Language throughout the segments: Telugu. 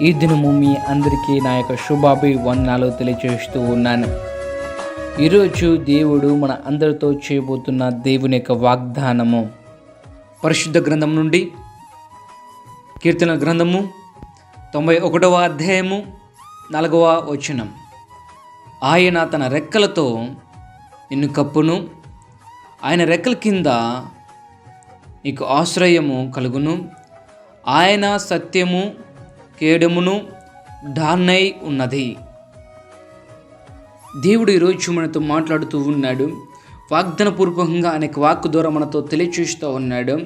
ఈ దినము మీ అందరికీ నా యొక్క శుభాభివందనాలు తెలియజేస్తూ ఉన్నాను. ఈరోజు దేవుడు మన అందరితో చేయబోతున్న దేవుని యొక్క వాగ్దానము. పరిశుద్ధ గ్రంథం నుండి కీర్తన గ్రంథము తొంభై ఒకటవ అధ్యాయము నాలుగవ వచనం. ఆయన తన రెక్కలతో నిన్ను కప్పును. ఆయన రెక్కల కింద నీకు ఆశ్రయము కలుగును. ఆయన సత్యము కేడమును డాన్నై ఉన్నది. దేవుడు ఈరోజు మనతో మాట్లాడుతూ ఉన్నాడు. వాగ్దనపూర్వకంగా అనేక వాక్కు ద్వారా మనతో తెలియచేస్తూ ఉన్నాడు.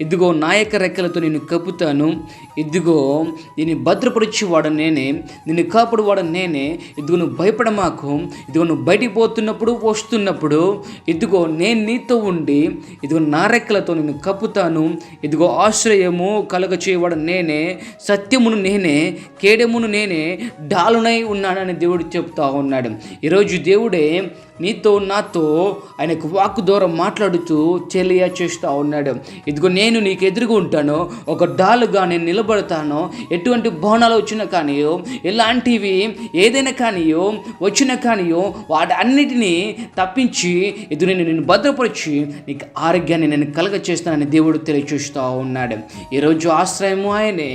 ఇదిగో నాయక రెక్కలతో నేను కప్పుతాను. ఇదిగో దీన్ని భద్రపరిచేవాడు నేనే. నిన్ను కాపాడువాడు నేనే. ఇదిగో నువ్వు భయపడమాకు. ఇదిగో నువ్వు బయటికి పోతున్నప్పుడు వస్తున్నప్పుడు ఇదిగో నేను నీతో ఉండి ఇదిగో నా రెక్కలతో నేను కప్పుతాను. ఇదిగో ఆశ్రయము కలగ చేయవాడు నేనే. సత్యమును నేనే. కేడమును నేనే. డాలునై ఉన్నానని దేవుడు చెప్తా ఉన్నాడు. ఈరోజు దేవుడే నీతో నాతో ఆయనకు వాక్కు దూరం మాట్లాడుతూ చెలియ చేస్తూ ఉన్నాడు. ఇదిగో నేను నీకు ఎదురుగా ఉంటాను. ఒక డాలుగా నేను నిలబడతాను. ఎటువంటి భవనాలు వచ్చినా కానియో ఎలాంటివి ఏదైనా కానియో వచ్చినా కానీయో వాటి అన్నిటినీ తప్పించి ఇది నేను నేను భద్రపరిచి నీకు ఆరోగ్యాన్ని నేను కలగ చేస్తానని దేవుడు తెలియచూస్తూ ఉన్నాడు. ఈరోజు ఆశ్రయము ఆయనే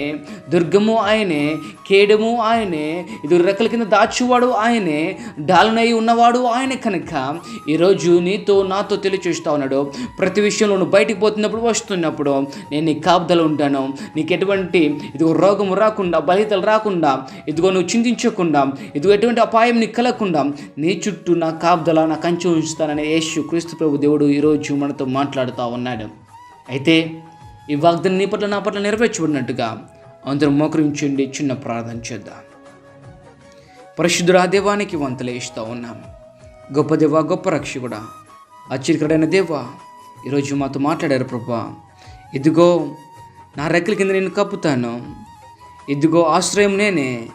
దుర్గము ఆయనే కేడము ఆయనే ఇది రెక్కల కింద దాచువాడు ఆయనే డాలునై ఉన్నవాడు ఆయన కనుక ఈరోజు నీతో నాతో తెలియచేస్తూ ఉన్నాడు. ప్రతి విషయంలో నువ్వు బయటికి పోతున్నప్పుడు వస్తున్నప్పుడు నేను నీ కాపుదలు ఉంటాను. నీకు ఎటువంటి ఇదిగో రోగం రాకుండా బలితలు రాకుండా ఇదిగో నువ్వు చింతించకుండా ఇదిగో ఎటువంటి అపాయం నీకు కలగకుండా నీ చుట్టూ నా కాపుదల నా కంచె ఉంచుతానని యేసు క్రీస్తు ప్రభు దేవుడు ఈరోజు మనతో మాట్లాడుతూ ఉన్నాడు. అయితే ఈ వాగ్దానం నీ పట్ల నా పట్ల నెరవేర్చబడినట్టుగా అందరం మోకరించండి చిన్న ప్రార్థన చేద్దాం. పరిశుద్ధుడా దేవానికి వంతలేస్తూ ఉన్నాము ఉన్నాం. గొప్ప దేవ గొప్ప రక్షకుడా. అచ్చరికడైన దేవ ఈరోజు మాతో మాట్లాడారు ప్రభా. ఇదిగో నా రెక్కల కింద నేను కప్పుతాను. ఇదిగో ఆశ్రయం నేనే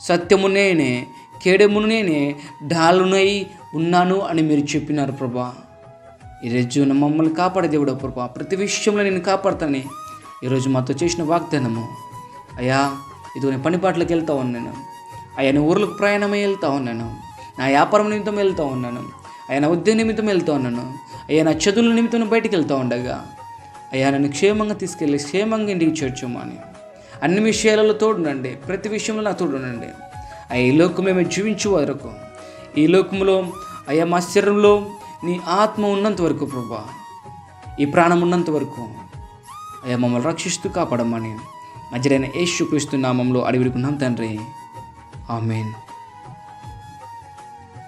సత్యము నేనే కేడమును నేనే డాలునై ఉన్నాను అని మీరు చెప్పినారు ప్రభా. ఈరోజు నా మమ్మల్ని కాపాడే దేవుడు ప్రభా. ప్రతి విషయంలో నేను కాపాడతాను. ఈరోజు మాతో చేసిన వాగ్దానము అయ్యా ఇదిగో నేను పనిపాట్లకు వెళ్తా ఉన్నాను. అయ్యా నేను ఊర్లకు ప్రయాణమై వెళ్తా ఉన్నాను. నా వ్యాపారం నిమిత్తం వెళ్తూ ఉన్నాను. అయ్యా నా ఉద్యోగ నిమిత్తం వెళ్తూ ఉన్నాను. అయ్యా నా చదువుల నిమిత్తం బయటికి వెళ్తూ ఉండగా అయ్యా నన్ను క్షేమంగా తీసుకెళ్ళి క్షేమంగా ఇంటికి చేర్చమని అన్ని విషయాలలో తోడునండి ప్రతి విషయంలో నా తోడునండి ఆ ఈ లోకం మేము జీవించే వరకు ఈ లోకంలో అయ్యా మా శరీరంలో నీ ఆత్మ ఉన్నంత వరకు ప్రభా ఈ ప్రాణం ఉన్నంత వరకు అయ్యా మమ్మల్ని రక్షిస్తూ కాపాడమని. మధ్యరైన యేసు క్రీస్తు నామంలో అడివిడుకున్నాం తండ్రి. ఆమెన్.